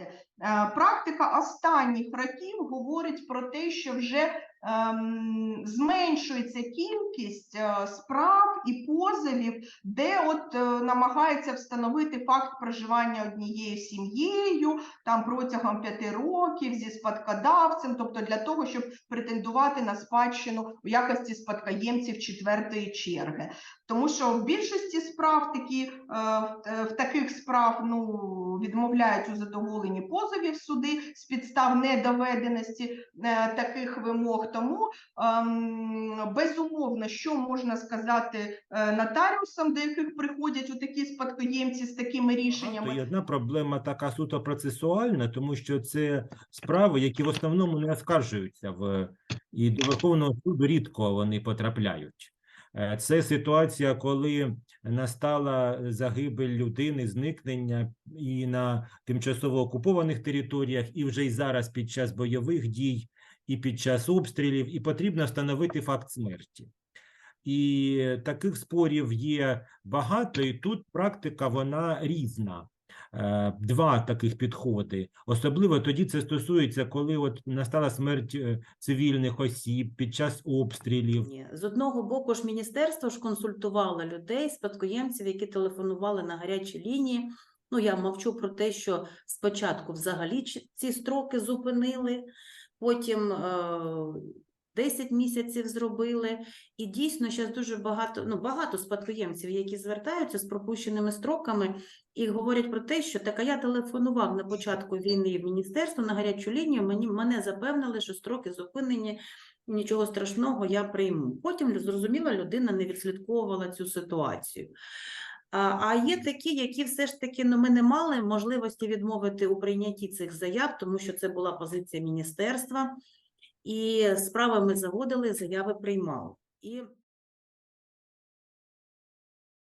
Е, Практика останніх років говорить про те, що вже зменшується кількість е, справ і позовів, де от е, намагається встановити факт проживання однією сім'єю там протягом п'яти років зі спадкодавцем, тобто для того, щоб претендувати на спадщину у якості спадкоємців четвертої черги. Тому що в більшості справ такі е, в, таких справ ну відмовляють у задоволенні позовів суди з підстав недоведеності е, таких вимог. Тому ем, безумовно, що можна сказати е, нотаріусам, до яких приходять у такі спадкоємці з такими рішеннями. Є одна проблема така суто процесуальна, тому що це справи, які в основному не оскаржуються в і до Верховного суду рідко вони потрапляють. Е, Це ситуація, коли настала загибель людини, зникнення і на тимчасово окупованих територіях, і вже й зараз під час бойових дій, і під час обстрілів, і потрібно встановити факт смерті. І таких спорів є багато, і тут практика вона різна. Е, Два таких підходи. Особливо тоді це стосується, коли от настала смерть е, цивільних осіб під час обстрілів. Ні. З одного боку ж міністерство ж консультувало людей, спадкоємців, які телефонували на гарячі лінії. Ну, я мовчу про те, що спочатку взагалі ці строки зупинили, потім е, 10 місяців зробили. І дійсно зараз дуже багато, ну, багато спадкоємців, які звертаються з пропущеними строками і говорять про те, що так, а я телефонував на початку війни в міністерство на гарячу лінію, мені, мене запевнили, що строки зупинені, нічого страшного, я прийму. Потім, зрозуміло, людина не відслідковувала цю ситуацію. А, а є такі, які все ж таки ну, ми не мали можливості відмовити у прийнятті цих заяв, тому що це була позиція міністерства, і справи ми заводили, заяви приймали. І